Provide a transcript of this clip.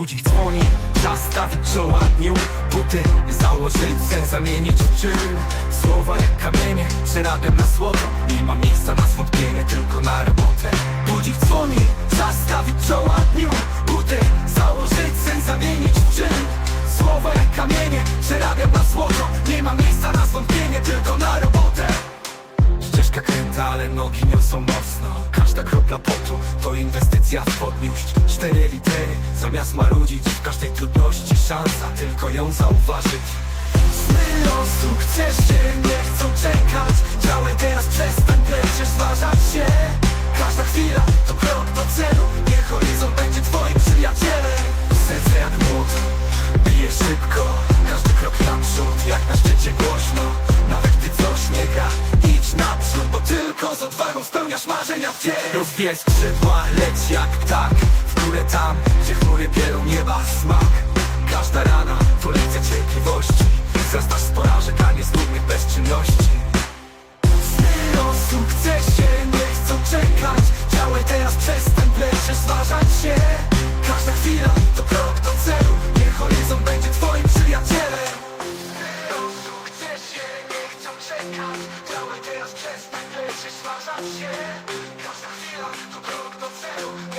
Budzik dzwoni, czas stawić czoła dniu Buty założyć, sen zamienić czyn. Słowa jak kamienie, przerabiam na słowo. Nie ma miejsca na zwątpienie, tylko na robotę. Budzik dzwoni, czas stawić czoła dniu Buty założyć, sen zamienić czyn. Słowa jak kamienie, przerabiam na słowo. Nie ma miejsca na zwątpienie, tylko na robotę. Ścieżka kręta, ale nogi niosą mocno. Każda kropla potu to inwestycja w podniósł. Cztery litery, zamiast marudzić W każdej trudności szansa tylko ją zauważyć. Sny o sukcesie nie chcą czekać. Działaj teraz, przestań przecież zważać się. Każda chwila to krok do celu. Niech horyzont będzie twoim przyjacielem. Serce jak młot, bije szybko. Każdy krok naprzód, jak na szczycie głośno. Nawet gdy coś nie gra, idź naprzód Bo tylko z odwagą spełniasz marzenia w ciele. Rozwijaj skrzydła, leć jak ptak W górę tam, gdzie Chmury bielą nieba smak. Każda rana to lekcja cierpliwości. Wzrastasz z porażek, a nie z nudnych bezczynności. Sny o sukcesie nie chcą czekać. Działaj teraz przestęp, lecz zważać się. Każda chwila to krok do celu. Niech horyzont będzie twoim przyjacielem. Sny o sukcesie nie chcą czekać. Działaj teraz przestęp, lecz zważać się. Każda chwila to krok do celu.